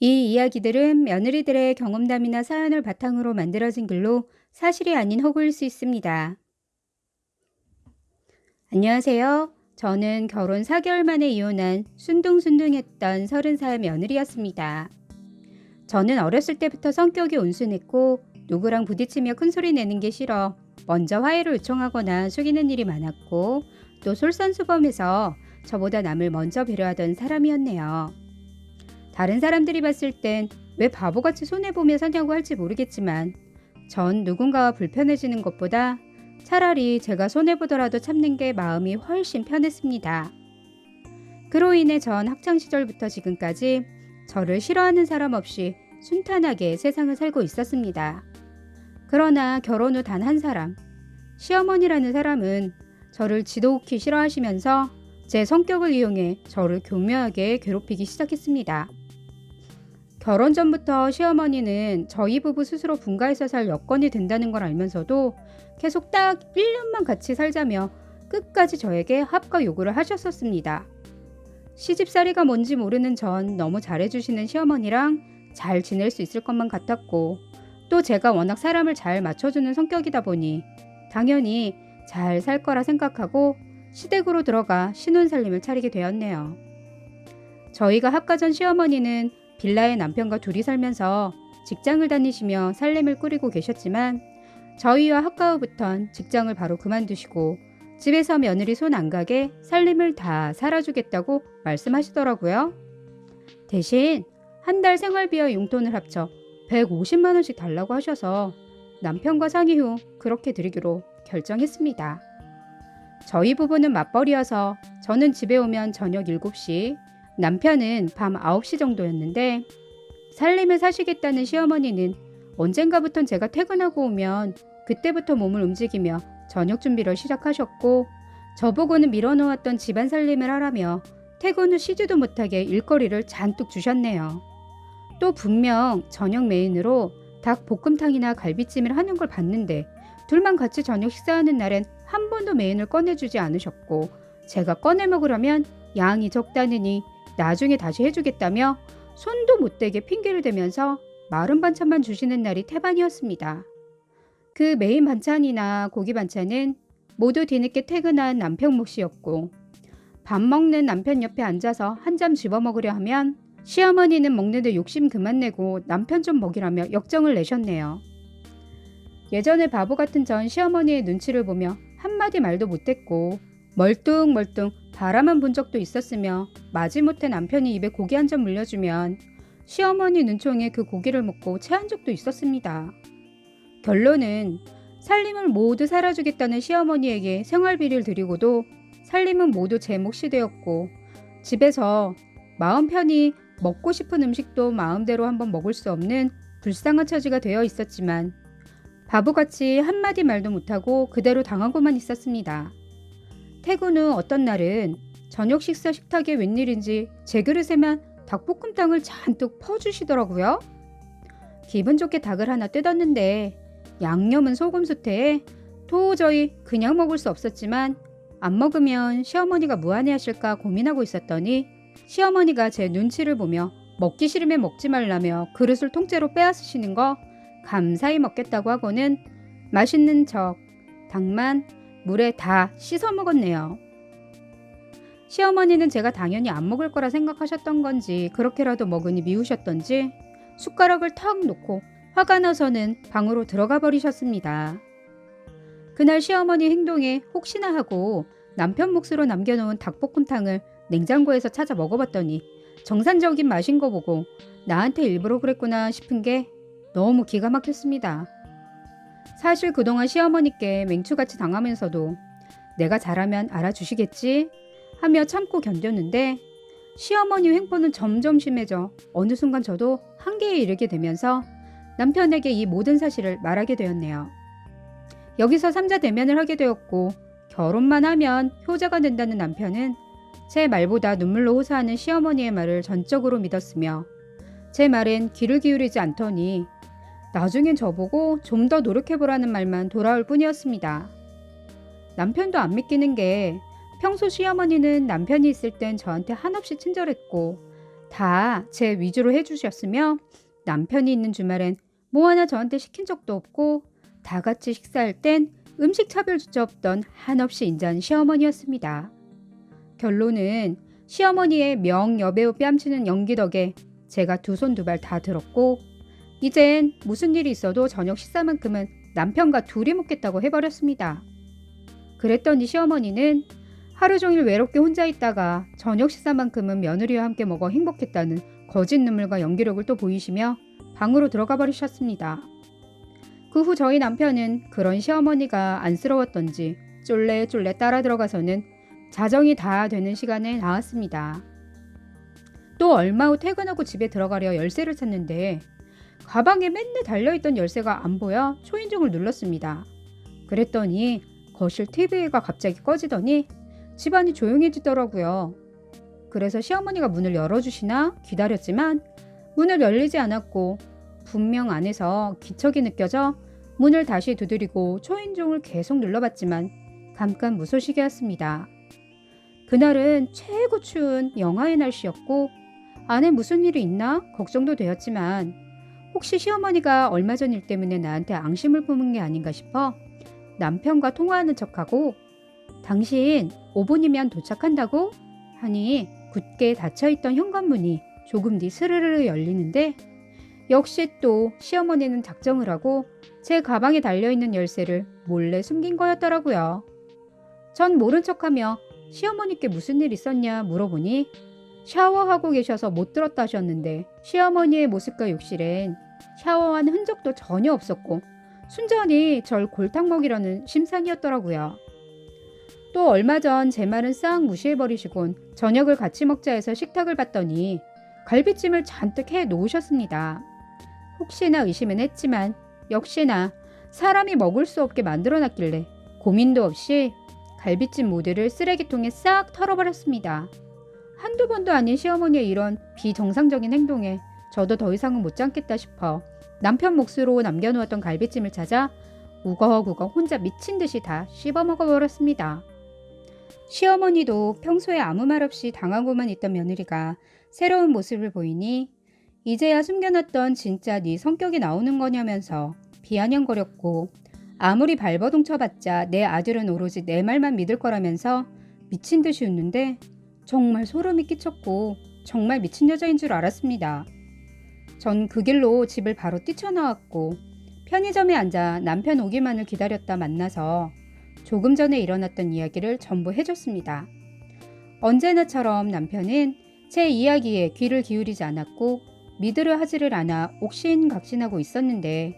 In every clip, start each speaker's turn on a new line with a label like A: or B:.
A: 이 이야기들은 며느리들의 경험담이나 사연을 바탕으로 만들어진 글로 사실이 아닌 허구일 수 있습니다. 안녕하세요. 저는 결혼 4개월 만에 이혼한 순둥순둥했던 30살 며느리였습니다. 저는 어렸을 때부터 성격이 온순했고 누구랑 부딪히며 큰소리 내는 게 싫어 먼저 화해를 요청하거나 속이는 일이 많았고 또 솔선수범해서 저보다 남을 먼저 배려하던 사람이었네요. 다른 사람들이 봤을 땐 왜 바보같이 손해보며 사냐고 할지 모르겠지만 전 누군가와 불편해지는 것보다 차라리 제가 손해보더라도 참는 게 마음이 훨씬 편했습니다. 그로 인해 전 학창시절부터 지금까지 저를 싫어하는 사람 없이 순탄하게 세상을 살고 있었습니다. 그러나 결혼 후 단 한 사람, 시어머니라는 사람은 저를 지독히 싫어하시면서 제 성격을 이용해 저를 교묘하게 괴롭히기 시작했습니다. 결혼 전부터 시어머니는 저희 부부 스스로 분가해서 살 여건이 된다는 걸 알면서도 계속 딱 1년만 같이 살자며 끝까지 저에게 합과 요구를 하셨었습니다. 시집살이가 뭔지 모르는 전 너무 잘해주시는 시어머니랑 잘 지낼 수 있을 것만 같았고 또 제가 워낙 사람을 잘 맞춰주는 성격이다 보니 당연히 잘 살 거라 생각하고 시댁으로 들어가 신혼살림을 차리게 되었네요. 저희가 합가 전 시어머니는 빌라에 남편과 둘이 살면서 직장을 다니시며 살림을 꾸리고 계셨지만 저희와 학과 후부턴 직장을 바로 그만두시고 집에서 며느리 손 안 가게 살림을 다 살아주겠다고 말씀하시더라고요. 대신 한 달 생활비와 용돈을 합쳐 150만 원씩 달라고 하셔서 남편과 상의 후 그렇게 드리기로 결정했습니다. 저희 부부는 맞벌이여서 저는 집에 오면 저녁 7시, 남편은 밤 9시 정도였는데 살림을 사시겠다는 시어머니는 언젠가부턴 제가 퇴근하고 오면 그때부터 몸을 움직이며 저녁 준비를 시작하셨고 저보고는 밀어놓았던 집안 살림을 하라며 퇴근 후 쉬지도 못하게 일거리를 잔뜩 주셨네요. 또 분명 저녁 메인으로 닭 볶음탕이나 갈비찜을 하는 걸 봤는데 둘만 같이 저녁 식사하는 날엔 한 번도 메인을 꺼내주지 않으셨고 제가 꺼내 먹으려면 양이 적다느니 나중에 다시 해주겠다며 손도 못 대게 핑계를 대면서 마른 반찬만 주시는 날이 태반이었습니다. 그 메인 반찬이나 고기 반찬은 모두 뒤늦게 퇴근한 남편 몫이었고 밥 먹는 남편 옆에 앉아서 한 잠 집어 먹으려 하면 시어머니는 먹는데 욕심 그만 내고 남편 좀 먹이라며 역정을 내셨네요. 예전에 바보 같은 전 시어머니의 눈치를 보며 한마디 말도 못했고 멀뚱멀뚱 바라만 본 적도 있었으며 마지못해 남편이 입에 고기 한 점 물려주면 시어머니 눈총에 그 고기를 먹고 체한 적도 있었습니다. 결론은 살림을 모두 살아주겠다는 시어머니에게 생활비를 드리고도 살림은 모두 제 몫이 되었고 집에서 마음 편히 먹고 싶은 음식도 마음대로 한번 먹을 수 없는 불쌍한 처지가 되어 있었지만 바보같이 한마디 말도 못하고 그대로 당하고만 있었습니다. 후 어떤 날은 저녁 식사 식탁에 웬일인지 제 그릇에만 닭볶음탕을 잔뜩 퍼주시더라고요. 기분 좋게 닭을 하나 뜯었는데 양념은 소금 수태에 도저히 그냥 먹을 수 없었지만 안 먹으면 시어머니가 무안해하실까 고민하고 있었더니 시어머니가 제 눈치를 보며 먹기 싫으면 먹지 말라며 그릇을 통째로 빼앗으시는 거 감사히 먹겠다고 하고는 맛있는 척 닭만 물에 다 씻어 먹었네요. 시어머니는 제가 당연히 안 먹을 거라 생각하셨던 건지 그렇게라도 먹으니 미우셨던지 숟가락을 턱 놓고 화가 나서는 방으로 들어가 버리셨습니다. 그날 시어머니 행동에 혹시나 하고 남편 몫으로 남겨놓은 닭볶음탕을 냉장고에서 찾아 먹어봤더니 정상적인 맛인 거 보고 나한테 일부러 그랬구나 싶은 게 너무 기가 막혔습니다. 사실 그동안 시어머니께 맹추같이 당하면서도 내가 잘하면 알아주시겠지 하며 참고 견뎠는데 시어머니 횡포는 점점 심해져 어느 순간 저도 한계에 이르게 되면서 남편에게 이 모든 사실을 말하게 되었네요. 여기서 삼자 대면을 하게 되었고 결혼만 하면 효자가 된다는 남편은 제 말보다 눈물로 호소하는 시어머니의 말을 전적으로 믿었으며 제 말엔 귀를 기울이지 않더니 나중엔 저보고 좀 더 노력해보라는 말만 돌아올 뿐이었습니다. 남편도 안 믿기는 게 평소 시어머니는 남편이 있을 땐 저한테 한없이 친절했고 다 제 위주로 해주셨으며 남편이 있는 주말엔 뭐 하나 저한테 시킨 적도 없고 다 같이 식사할 땐 음식 차별조차 없던 한없이 인자한 시어머니였습니다. 결론은 시어머니의 명 여배우 뺨치는 연기 덕에 제가 두 손 두 발 다 들었고 이젠 무슨 일이 있어도 저녁 식사만큼은 남편과 둘이 먹겠다고 해버렸습니다. 그랬더니 시어머니는 하루 종일 외롭게 혼자 있다가 저녁 식사만큼은 며느리와 함께 먹어 행복했다는 거짓 눈물과 연기력을 또 보이시며 방으로 들어가 버리셨습니다. 그 후 저희 남편은 그런 시어머니가 안쓰러웠던지 쫄래쫄래 따라 들어가서는 자정이 다 되는 시간에 나왔습니다. 또 얼마 후 퇴근하고 집에 들어가려 열쇠를 찾는데 가방에 맨날 달려있던 열쇠가 안 보여 초인종을 눌렀습니다. 그랬더니 거실 TV가 갑자기 꺼지더니 집안이 조용해지더라고요. 그래서 시어머니가 문을 열어주시나 기다렸지만 문을 열리지 않았고 분명 안에서 기척이 느껴져 문을 다시 두드리고 초인종을 계속 눌러봤지만 잠깐 무소식이었습니다. 그날은 최고 추운 영하의 날씨였고 안에 무슨 일이 있나 걱정도 되었지만 혹시 시어머니가 얼마 전 일 때문에 나한테 앙심을 품은 게 아닌가 싶어 남편과 통화하는 척하고 당신 5분이면 도착한다고 하니 굳게 닫혀있던 현관문이 조금 뒤 스르르 열리는데 역시 또 시어머니는 작정을 하고 제 가방에 달려있는 열쇠를 몰래 숨긴 거였더라고요. 전 모른 척하며 시어머니께 무슨 일 있었냐 물어보니 샤워하고 계셔서 못 들었다 하셨는데 시어머니의 모습과 욕실엔 샤워한 흔적도 전혀 없었고 순전히 절 골탕 먹이려는 심산이었더라고요. 또 얼마 전 제 말은 싹 무시해버리시곤 저녁을 같이 먹자 해서 식탁을 봤더니 갈비찜을 잔뜩 해 놓으셨습니다. 혹시나 의심은 했지만 역시나 사람이 먹을 수 없게 만들어 놨길래 고민도 없이 갈비찜 모두를 쓰레기통에 싹 털어버렸습니다. 한두 번도 아닌 시어머니의 이런 비정상적인 행동에 저도 더 이상은 못 참겠다 싶어 남편 몫으로 남겨놓았던 갈비찜을 찾아 우거우거 혼자 미친 듯이 다 씹어 먹어버렸습니다. 시어머니도 평소에 아무 말 없이 당하고만 있던 며느리가 새로운 모습을 보이니 이제야 숨겨놨던 진짜 네 성격이 나오는 거냐면서 비아냥거렸고 아무리 발버둥 쳐봤자 내 아들은 오로지 내 말만 믿을 거라면서 미친 듯이 웃는데 정말 소름이 끼쳤고 정말 미친 여자인 줄 알았습니다. 전 그 길로 집을 바로 뛰쳐나왔고 편의점에 앉아 남편 오기만을 기다렸다 만나서 조금 전에 일어났던 이야기를 전부 해줬습니다. 언제나처럼 남편은 제 이야기에 귀를 기울이지 않았고 믿으려 하지를 않아 옥신각신하고 있었는데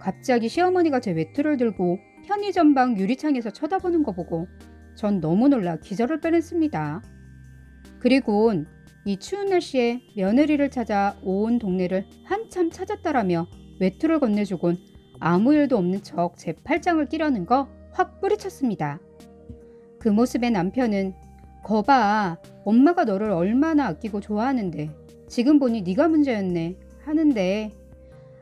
A: 갑자기 시어머니가 제 외투를 들고 편의점 방 유리창에서 쳐다보는 거 보고 전 너무 놀라 기절을 뻔했습니다. 그리곤 이 추운 날씨에 며느리를 찾아 온 동네를 한참 찾았다라며 외투를 건네주곤 아무 일도 없는 척 제 팔짱을 끼려는 거 확 뿌리쳤습니다. 그 모습에 남편은 거봐 엄마가 너를 얼마나 아끼고 좋아하는데 지금 보니 네가 문제였네 하는데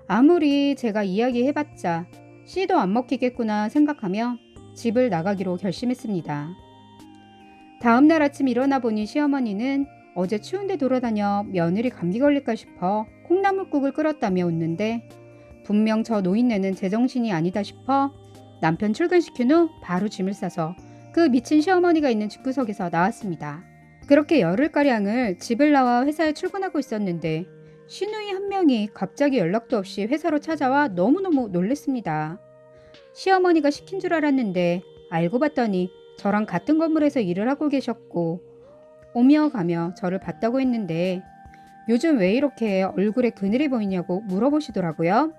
A: 아무리 제가 이야기해봤자 씨도 안 먹히겠구나 생각하며 집을 나가기로 결심했습니다. 다음 날 아침 일어나 보니 시어머니는 어제 추운데 돌아다녀 며느리 감기 걸릴까 싶어 콩나물국을 끓였다며 웃는데 분명 저 노인네는 제정신이 아니다 싶어 남편 출근시킨 후 바로 짐을 싸서 그 미친 시어머니가 있는 집구석에서 나왔습니다. 그렇게 열흘가량을 집을 나와 회사에 출근하고 있었는데 시누이 한 명이 갑자기 연락도 없이 회사로 찾아와 너무너무 놀랬습니다. 시어머니가 시킨 줄 알았는데 알고 봤더니 저랑 같은 건물에서 일을 하고 계셨고 오며 가며 저를 봤다고 했는데 요즘 왜 이렇게 얼굴에 그늘이 보이냐고 물어보시더라고요.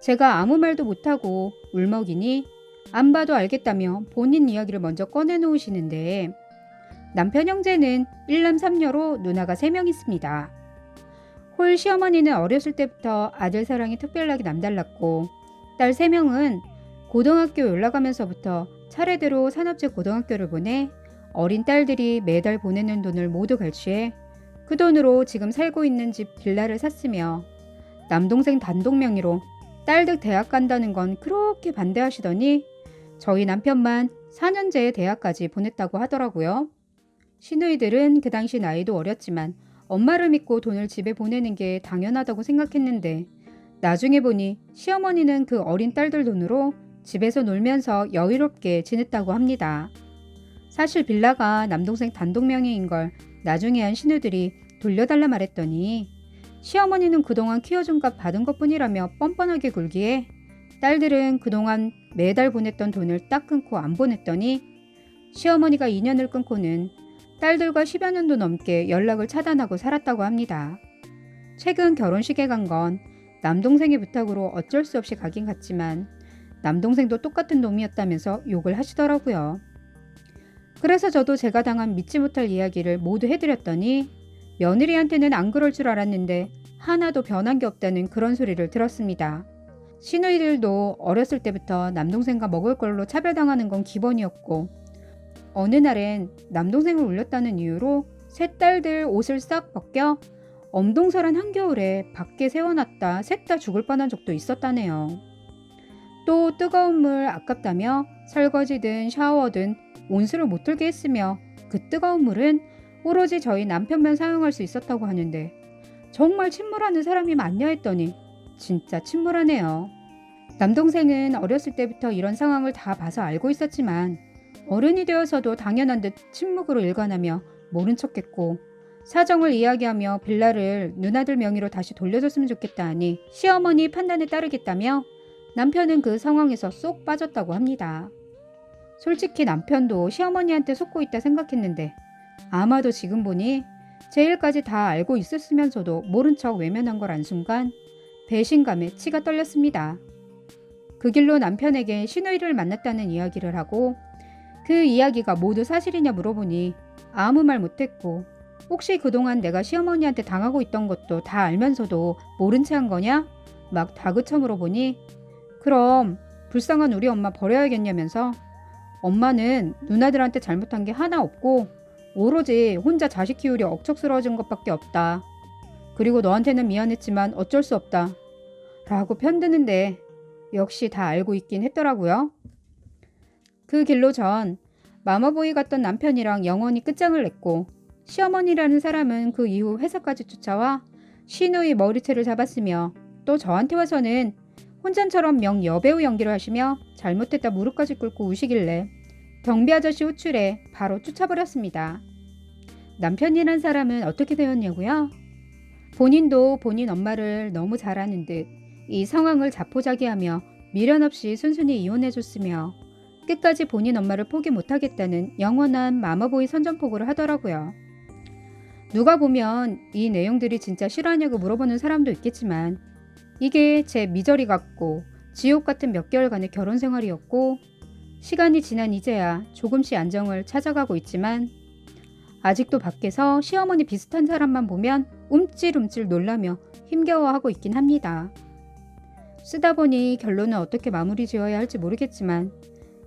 A: 제가 아무 말도 못하고 울먹이니 안 봐도 알겠다며 본인 이야기를 먼저 꺼내놓으시는데 남편 형제는 1남 3녀로 누나가 3명 있습니다. 홀 시어머니는 어렸을 때부터 아들 사랑이 특별하게 남달랐고 딸 3명은 고등학교 올라가면서부터 차례대로 산업체 고등학교를 보내 어린 딸들이 매달 보내는 돈을 모두 갈취해 그 돈으로 지금 살고 있는 집 빌라를 샀으며 남동생 단독 명의로 딸들 대학 간다는 건 그렇게 반대하시더니 저희 남편만 4년제의 대학까지 보냈다고 하더라고요. 시누이들은 그 당시 나이도 어렸지만 엄마를 믿고 돈을 집에 보내는 게 당연하다고 생각했는데 나중에 보니 시어머니는 그 어린 딸들 돈으로 집에서 놀면서 여유롭게 지냈다고 합니다. 사실 빌라가 남동생 단독 명의인 걸 나중에 한 신우들이 돌려달라 말했더니 시어머니는 그동안 키워준 값 받은 것뿐이라며 뻔뻔하게 굴기에 딸들은 그동안 매달 보냈던 돈을 딱 끊고 안 보냈더니 시어머니가 인연을 끊고는 딸들과 10여 년도 넘게 연락을 차단하고 살았다고 합니다. 최근 결혼식에 간 건 남동생의 부탁으로 어쩔 수 없이 가긴 갔지만 남동생도 똑같은 놈이었다면서 욕을 하시더라고요. 그래서 저도 제가 당한 믿지 못할 이야기를 모두 해드렸더니 며느리한테는 안 그럴 줄 알았는데 하나도 변한 게 없다는 그런 소리를 들었습니다. 시누이들도 어렸을 때부터 남동생과 먹을 걸로 차별당하는 건 기본이었고 어느 날엔 남동생을 울렸다는 이유로 세 딸들 옷을 싹 벗겨 엄동설한 한겨울에 밖에 세워놨다 셋 다 죽을 뻔한 적도 있었다네요. 또 뜨거운 물 아깝다며 설거지든 샤워든 온수를 못 틀게 했으며 그 뜨거운 물은 오로지 저희 남편만 사용할 수 있었다고 하는데 정말 침몰하는 사람이 많냐 했더니 진짜 침몰하네요. 남동생은 어렸을 때부터 이런 상황을 다 봐서 알고 있었지만 어른이 되어서도 당연한 듯 침묵으로 일관하며 모른 척했고 사정을 이야기하며 빌라를 누나들 명의로 다시 돌려줬으면 좋겠다 하니 시어머니 판단에 따르겠다며 남편은 그 상황에서 쏙 빠졌다고 합니다. 솔직히 남편도 시어머니한테 속고 있다 생각했는데 아마도 지금 보니 제 일까지 다 알고 있었으면서도 모른 척 외면한 걸 안 순간 배신감에 치가 떨렸습니다. 그 길로 남편에게 신우이를 만났다는 이야기를 하고 그 이야기가 모두 사실이냐 물어보니 아무 말 못했고 혹시 그동안 내가 시어머니한테 당하고 있던 것도 다 알면서도 모른 채 한 거냐? 막 다그쳐 물어보니 그럼 불쌍한 우리 엄마 버려야겠냐면서 엄마는 누나들한테 잘못한 게 하나 없고 오로지 혼자 자식 키우려 억척스러워진 것밖에 없다. 그리고 너한테는 미안했지만 어쩔 수 없다. 라고 편드는데 역시 다 알고 있긴 했더라고요. 그 길로 전 마마보이 갔던 남편이랑 영원히 끝장을 냈고 시어머니라는 사람은 그 이후 회사까지 쫓아와 신우의 머리채를 잡았으며 또 저한테 와서는 혼잔처럼 명 여배우 연기를 하시며 잘못했다 무릎까지 꿇고 우시길래 경비 아저씨 호출에 바로 쫓아버렸습니다. 남편이란 사람은 어떻게 되었냐고요? 본인도 본인 엄마를 너무 잘 아는 듯 이 상황을 자포자기하며 미련 없이 순순히 이혼해줬으며 끝까지 본인 엄마를 포기 못하겠다는 영원한 마마보이 선전포고를 하더라고요. 누가 보면 이 내용들이 진짜 싫어하냐고 물어보는 사람도 있겠지만 이게 제 미저리 같고 지옥 같은 몇 개월간의 결혼 생활이었고 시간이 지난 이제야 조금씩 안정을 찾아가고 있지만 아직도 밖에서 시어머니 비슷한 사람만 보면 움찔움찔 놀라며 힘겨워하고 있긴 합니다. 쓰다 보니 결론은 어떻게 마무리 지어야 할지 모르겠지만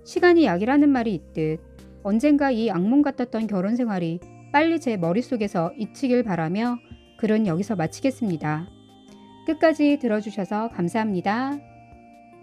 A: 시간이 약이라는 말이 있듯 언젠가 이 악몽 같았던 결혼 생활이 빨리 제 머릿속에서 잊히길 바라며 글은 여기서 마치겠습니다. 끝까지 들어주셔서 감사합니다.